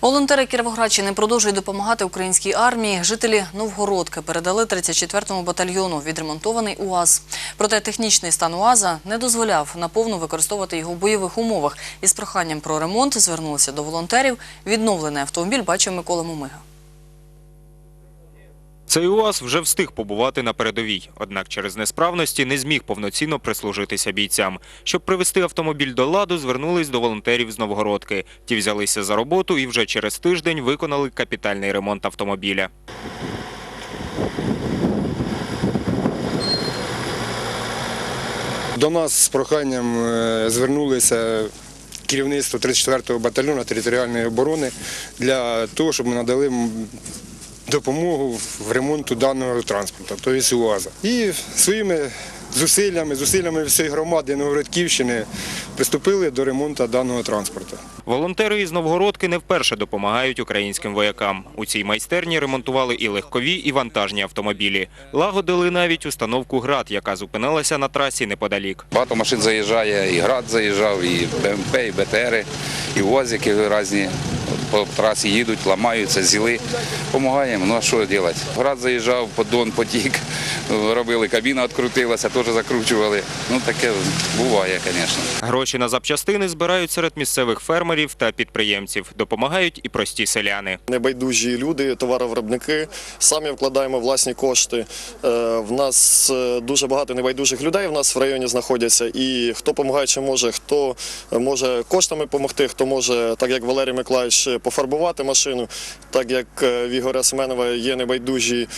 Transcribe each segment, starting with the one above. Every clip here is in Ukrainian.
Волонтери Кіровоградщини продовжують допомагати українській армії. Жителі Новгородки передали 34-му батальйону відремонтований УАЗ. Проте технічний стан УАЗа не дозволяв наповну використовувати його в бойових умовах. Із проханням про ремонт звернулися до волонтерів. Відновлений автомобіль бачив Микола Мумига. Цей УАЗ вже встиг побувати на передовій, однак через несправності не зміг повноцінно прислужитися бійцям. Щоб привести автомобіль до ладу, звернулись до волонтерів з Новгородки. Ті взялися за роботу і вже через тиждень виконали капітальний ремонт автомобіля. До нас з проханням е, звернулися керівництво 34-го батальйону територіальної оборони для того, щоб ми надали допомогу в ремонту даного транспорту, тобто УАЗа. І своїми зусиллями, зусиллями всієї громади Новгородківщини приступили до ремонту даного транспорту. Волонтери із Новгородки не вперше допомагають українським воякам. У цій майстерні ремонтували і легкові, і вантажні автомобілі. Лагодили навіть установку «Град», яка зупинилася на трасі неподалік. Багато машин заїжджає, і град заїжджав, і БМП, і БТРи, і УАЗики різні по трасі їдуть, ламаються, зіли. Помагаємо, ну а що робити? Град заїжджав, подон потік, робили, кабіна відкрутилася, теж закручували. Ну таке буває, звісно. Гроші на запчастини збирають серед місцевих фермерів та підприємців. Допомагають і прості селяни. Небайдужі люди, товаровиробники, самі вкладаємо власні кошти. Е, В нас е, дуже багато небайдужих людей в нас в районі знаходяться. І хто допомагає, чи може, хто може коштами допомогти, хто може, так як Валерій Миколаївич, пофарбувати машину, так як е, в Ігоря Семенова є небайдужі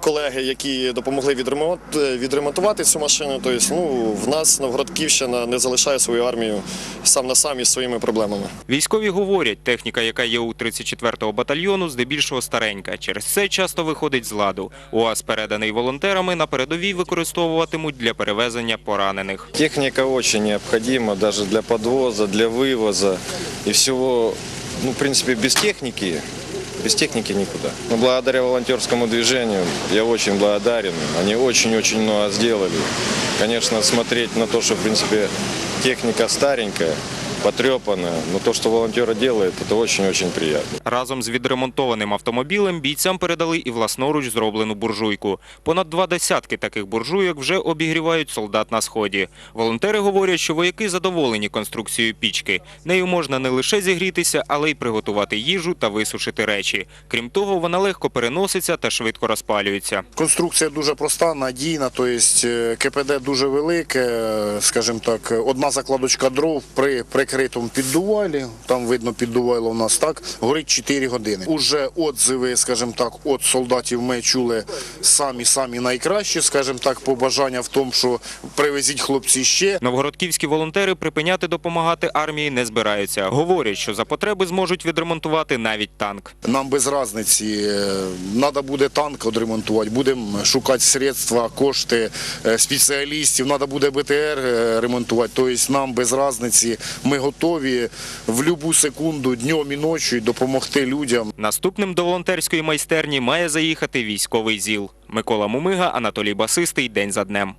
колеги, які допомогли відремонт- відремонтувати цю машину. Тобто, ну, в нас Новгородківщина не залишає свою армію сам на сам із своїми проблемами. Військові говорять, техніка, яка є у 34-го батальйону, здебільшого старенька. Через це часто виходить з ладу. УАЗ, переданий волонтерами, на передовій використовуватимуть для перевезення поранених. Техника очень необходима даже для подвоза, для вывоза и всего. Ну, в принципе, без техники, без техники никуда. Но благодаря волонтерскому движению я очень благодарен. Они очень-очень много сделали. Конечно, смотреть на то, что, в принципе, техника старенькая, потрепанная, но то, что волонтеры делают, это очень-очень приятно. Разом з відремонтованим автомобілем бійцям передали і власноруч зроблену буржуйку. Понад два десятки таких буржуйок вже обігрівають солдат на сході. Волонтери говорять, що вояки задоволені конструкцією пічки. Нею можна не лише зігрітися, але й приготувати їжу та висушити речі. Крім того, вона легко переноситься та швидко розпалюється. Конструкція дуже проста, надійна, тобто КПД дуже велике, е, скажімо так, одна закладочка дров при прикритому піддувалі, там видно піддувайло у нас так, горить 4 години. Уже отзиви, скажімо так, від солдатів ми чули самі-самі найкращі, скажімо так, побажання в тому, що привезіть хлопці ще. Новгородківські волонтери припиняти допомагати армії не збираються. Говорять, що за потреби зможуть відремонтувати навіть танк. Нам без різниці, треба буде танк відремонтувати, будемо шукати средства, кошти е, спеціалістів, треба буде БТР е, ремонтувати. Тобто нам без різниці, готові в будь-яку секунду, днем і ночі допомогти людям. Наступним до волонтерської майстерні має заїхати військовий ЗІЛ. Микола Мумига, Анатолій Басистий. День за днем.